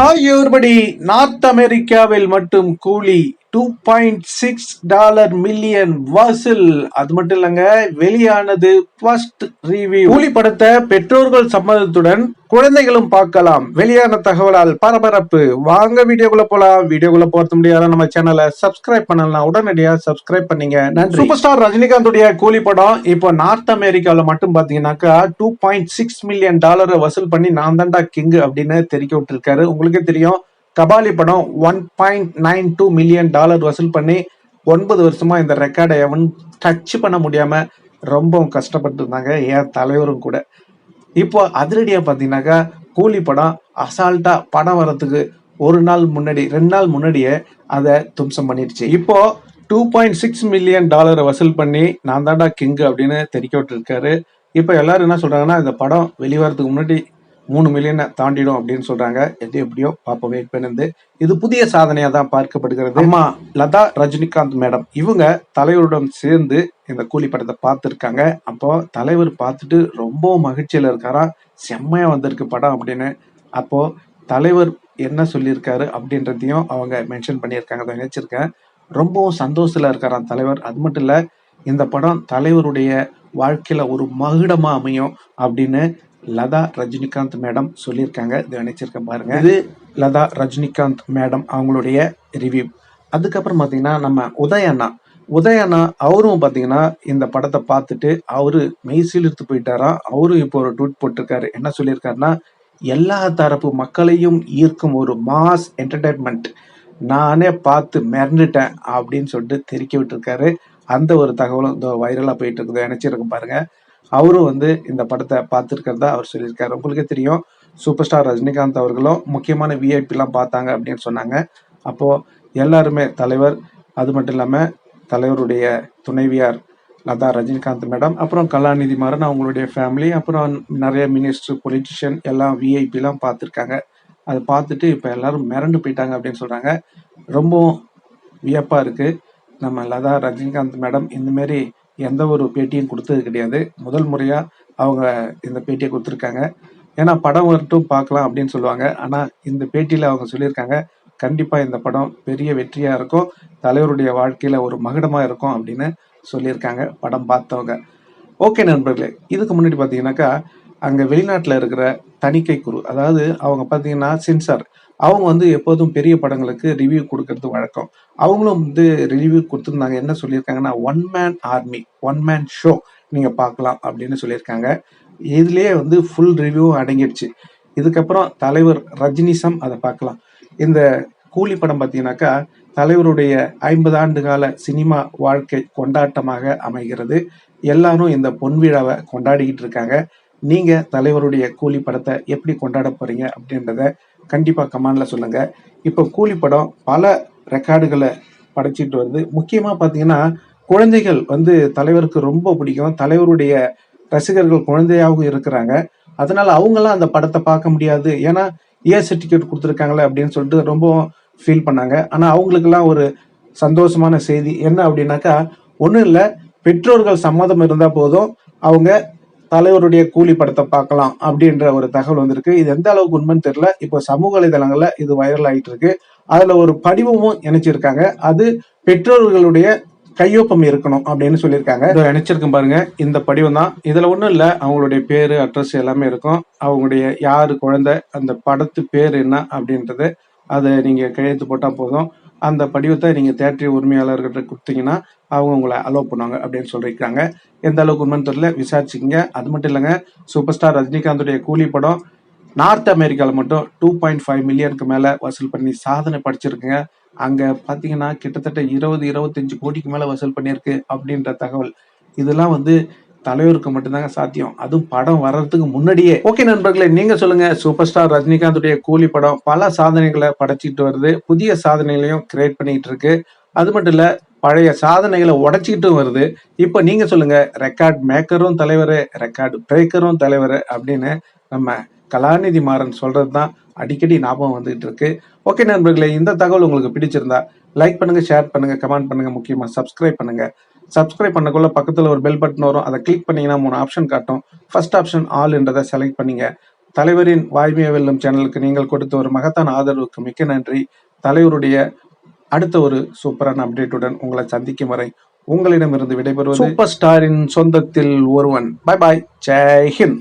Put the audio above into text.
Hi everybody north அமெரிக்காவில் மட்டும் Coolie two point six dollar million வசூல். அது மட்டும் இல்லைங்க வெளியானது ஃபர்ஸ்ட் ரிவ்யூ கூலி படத்தை பெற்றோர்கள் சம்மதத்துடன் குழந்தைகளும் பார்க்கலாம். வெளியான தகவலால் பரபரப்பு. வாங்க வீடியோக்குள்ள போலாம். வீடியோக்குள்ள போறது முடியாத? நம்ம சேனலை சப்ஸ்கிரைப் பண்ணலாம் உடனடியா சப்ஸ்கிரைப் பண்ணீங்க. நன்றி. சூப்பர் ஸ்டார் ரஜினிகாந்துடைய கூலி படம் இப்போ நார்த் அமெரிக்காவில் மட்டும் பாத்தீங்கன்னாக்கா டூ பாயிண்ட் சிக்ஸ் மில்லியன் டாலரை வசூல் பண்ணி நான் தான்டா கிங் அப்படின்னு தெரிவிக்க விட்டுருக்காரு. உங்களுக்கே தெரியும் கபாலி படம் one point nine two million dollar வசூல் பண்ணி ஒன்பது வருஷமா இந்த ரெக்கார்டை எவன் டச் பண்ண முடியாம ரொம்பவும் கஷ்டப்பட்டு இருந்தாங்க ஏன் தலைவரும் கூட. இப்போ அதிரடியா பார்த்தீங்கன்னாக்கா கூலி படம் அசால்ட்டா படம் வரத்துக்கு ஒரு நாள் முன்னாடி ரெண்டு நாள் முன்னாடியே அதை தும்சம் பண்ணிடுச்சு. இப்போ டூ பாயிண்ட் சிக்ஸ் மில்லியன் டாலரை வசூல் பண்ணி நான் தாண்டா கிங் அப்படின்னு தெரிக்க விட்டுருக்காரு. இப்போ எல்லாரும் என்ன சொல்றாங்கன்னா இந்த படம் வெளிவரத்துக்கு முன்னாடி மூணு மில்லியனை தாண்டிடும் அப்படின்னு சொல்றாங்க. எது எப்படியோ பாப்போம் வெயிட் பண்ணிருந்து. இது புதிய சாதனையா தான் பார்க்கப்படுகிறது. அம்மா லதா ரஜினிகாந்த் மேடம். இவங்க தலைவருடன் சேர்ந்து இந்த கூலி படத்தை பார்த்துருக்காங்க. அப்போ தலைவர் பார்த்துட்டு ரொம்ப மகிழ்ச்சியில இருக்காராம் செம்மையா வந்திருக்கு படம் அப்படின்னு. அப்போ தலைவர் என்ன சொல்லியிருக்காரு அப்படின்றதையும் அவங்க மென்ஷன் பண்ணியிருக்காங்க. அதை நினைச்சிருக்கேன். ரொம்பவும் சந்தோஷத்துல இருக்காராம் தலைவர். அது மட்டும் இல்ல இந்த படம் தலைவருடைய வாழ்க்கையில ஒரு மகுடமா அமையும் அப்படின்னு லதா ரஜினிகாந்த் மேடம் சொல்லியிருக்காங்க. இதை நினைச்சிருக்கேன் பாருங்க. இது லதா ரஜினிகாந்த் மேடம் அவங்களுடைய ரிவ்யூ அதுக்கப்புறம் பாத்தீங்கன்னா நம்ம உதயண்ணா உதயண்ணா அவரும் பாத்தீங்கன்னா இந்த படத்தை பார்த்துட்டு அவரு மெய்சிலிர்த்து போயிட்டாராம் அவரும் இப்போ ஒரு ட்வீட் போட்டிருக்காரு. என்ன சொல்லியிருக்காருன்னா எல்லா தரப்பு மக்களையும் ஈர்க்கும் ஒரு மாஸ் என்டர்டைன்மெண்ட் நானே பார்த்து மிரண்டுட்டேன் அப்படின்னு சொல்லிட்டு தெரிவிக்க விட்டுருக்காரு. அந்த ஒரு தகவலும் இந்த வைரலா போயிட்டு இருக்குது. நினைச்சிருக்கும் பாருங்க. அவரும் வந்து இந்த படத்தை பார்த்துருக்கிறதா அவர் சொல்லியிருக்காரு. உங்களுக்கே தெரியும் சூப்பர் ஸ்டார் ரஜினிகாந்த் அவர்களும் முக்கியமான விஐபிலாம் பார்த்தாங்க அப்படின்னு சொன்னாங்க. அப்போது எல்லாருமே தலைவர் அது மட்டும் இல்லாமல் தலைவருடைய துணைவியார் லதா ரஜினிகாந்த் மேடம் அப்புறம் கலாநிதி மாறன் அவங்களுடைய ஃபேமிலி அப்புறம் நிறைய மினிஸ்டர் பொலிட்டிஷியன் எல்லாம் விஐபிலாம் பார்த்துருக்காங்க. அதை பார்த்துட்டு இப்போ எல்லாரும் மிரண்டு போயிட்டாங்க அப்படின்னு சொல்கிறாங்க ரொம்பவும் வியப்பாக இருக்குது நம்ம லதா ரஜினிகாந்த் மேடம் இந்தமாரி எந்த ஒரு பேட்டியும் கொடுத்தது கிடையாது. முதல் முறையாக அவங்க இந்த பேட்டியை கொடுத்துருக்காங்க. ஏன்னா படம் வரட்டும் பார்க்கலாம் அப்படின்னு சொல்லுவாங்க. ஆனால் இந்த பேட்டியில் அவங்க சொல்லியிருக்காங்க கண்டிப்பாக இந்த படம் பெரிய வெற்றியாக இருக்கும். தலைவருடைய வாழ்க்கையில் ஒரு மகுடமாக இருக்கும் அப்படின்னு சொல்லியிருக்காங்க படம் பார்த்தவங்க. ஓகே நண்பர்களே இதுக்கு முன்னாடி பார்த்தீங்கன்னாக்கா அங்கே வெளிநாட்டில் இருக்கிற தணிக்கை குழு அதாவது அவங்க பார்த்தீங்கன்னா சென்சார் அவங்க வந்து எப்போதும் பெரிய படங்களுக்கு ரிவ்யூ கொடுக்கறது வழக்கம். அவங்களும் வந்து ரிவ்யூ கொடுத்துருந்தாங்க. என்ன சொல்லியிருக்காங்கன்னா one man army one man show நீங்கள் பார்க்கலாம் அப்படின்னு சொல்லியிருக்காங்க. இதுலேயே வந்து ஃபுல் ரிவ்யூ அடங்கிடுச்சு. இதுக்கப்புறம் தலைவர் ரஜினிசம் அதை பார்க்கலாம். இந்த கூலி படம் பார்த்தீங்கன்னாக்கா தலைவருடைய ஐம்பது ஆண்டு கால சினிமா வாழ்க்கை கொண்டாட்டமாக அமைகிறது. எல்லாரும் இந்த பொன் விழாவை கொண்டாடிக்கிட்டு இருக்காங்க. நீங்க தலைவருடைய கூலி படத்தை எப்படி கொண்டாட போறீங்க அப்படின்றத கண்டிப்பா கமான்ல சொல்லுங்க. இப்போ கூலி படம் பல ரெக்கார்டுகளை படைச்சிட்டு வருது. முக்கியமா பாத்தீங்கன்னா குழந்தைகள் வந்து தலைவருக்கு ரொம்ப பிடிக்கும். தலைவருடைய ரசிகர்கள் குழந்தையாகவும் இருக்கிறாங்க. அதனால அவங்களாம் அந்த படத்தை பார்க்க முடியாது. ஏன்னா ஏ சர்டிஃபிகேட் கொடுத்துருக்காங்களே அப்படின்னு சொல்லிட்டு ரொம்ப ஃபீல் பண்ணாங்க. ஆனா அவங்களுக்கெல்லாம் ஒரு சந்தோஷமான செய்தி என்ன அப்படின்னாக்கா ஒன்றும் இல்லை பெற்றோர்கள் சம்மதம் இருந்தா போதும். அவங்க தலைவருடைய கூலி படத்தை பார்க்கலாம் அப்படின்ற ஒரு தகவல் வந்திருக்கு. இது எந்த அளவுக்கு உண்மைன்னு தெரியல. இப்போ சமூக வலைதளங்கள்ல இது வைரல் ஆயிட்டு இருக்கு அதுல ஒரு படிவமும் இணைச்சிருக்காங்க. அது பெற்றோர்களுடைய கையொப்பம் இருக்கணும் அப்படின்னு சொல்லியிருக்காங்க. இதை நினைச்சிருக்கும் பாருங்க. இந்த படிவம் தான். இதுல ஒன்றும் இல்லை. அவங்களுடைய பேரு அட்ரஸ் எல்லாமே இருக்கும். அவங்களுடைய யாரு குழந்தை அந்த படத்து பேர் என்ன அப்படின்றது அதை நீங்க கையெழுத்து போட்டா போதும். அந்த படிவத்தை நீங்கள் தேட்டரி உரிமையாளர்கிட்ட கொடுத்தீங்கன்னா அவங்க உங்களை அலோவ் பண்ணுவாங்க அப்படின்னு சொல்லியிருக்காங்க. எந்த அளவுக்கு உண்மைன்னு தெரியல. விசாரிச்சுக்கங்க. அது மட்டும் இல்லைங்க. சூப்பர் ஸ்டார் ரஜினிகாந்துடைய கூலி படம் நார்த் அமெரிக்காவில் மட்டும் டூ பாயிண்ட் ஃபைவ் மில்லியனுக்கு மேலே வசூல் பண்ணி சாதனை படிச்சிருக்குங்க. அங்கே பார்த்தீங்கன்னா கிட்டத்தட்ட இருபது இருபத்தஞ்சு கோடிக்கு மேலே வசூல் பண்ணியிருக்கு அப்படின்ற தகவல். இதெல்லாம் வந்து தலைவருக்கு மட்டும்தாங்க சாத்தியம். அதுவும் படம் வர்றதுக்கு முன்னாடியே. ஓகே நண்பர்களே நீங்க சொல்லுங்க. சூப்பர் ஸ்டார் ரஜினிகாந்துடைய கூலி படம் பல சாதனைகளை படைச்சிட்டு வருது. புதிய சாதனைகளையும் கிரியேட் பண்ணிட்டு இருக்கு. அது மட்டும் இல்ல பழைய சாதனைகளை உடைச்சிக்கிட்டும் வருது. இப்போ நீங்க சொல்லுங்க ரெக்கார்ட் மேக்கரும் தலைவர் ரெக்கார்டு பிரேக்கரும் தலைவர் அப்படின்னு நம்ம கலாநிதி மாறன் சொல்றது தான் அடிக்கடி ஞாபகம் வந்துகிட்டு இருக்கு. ஓகே நண்பர்களே இந்த தகவல் உங்களுக்கு பிடிச்சிருந்தா லைக் பண்ணுங்க ஷேர் பண்ணுங்க கமெண்ட் பண்ணுங்க முக்கியமா சப்ஸ்கிரைப் பண்ணுங்க. சப்ஸ்கிரைப் பண்ணக்குள்ள பக்கத்துல ஒரு பெல் பட்டன் வரும். அதை கிளிக் பண்ணீங்கன்னா மூணு ஆப்ஷன் காட்டும். ஃபர்ஸ்ட் ஆப்ஷன் ஆல் என்றதை செலக்ட் பண்ணீங்க. தலைவரின் வாய்மைய வெல்லும் சேனலுக்கு நீங்கள் கொடுத்த ஒரு மகத்தான ஆதரவுக்கு மிக்க நன்றி. தலைவருடைய அடுத்த ஒரு சூப்பரான அப்டேட்டுடன் உங்களை சந்திக்கும் வரை உங்களிடமிருந்து விடைபெறுவது சூப்பர் ஸ்டாரின் சொந்தத்தில் ஒருவன். Bye bye Jai Hind.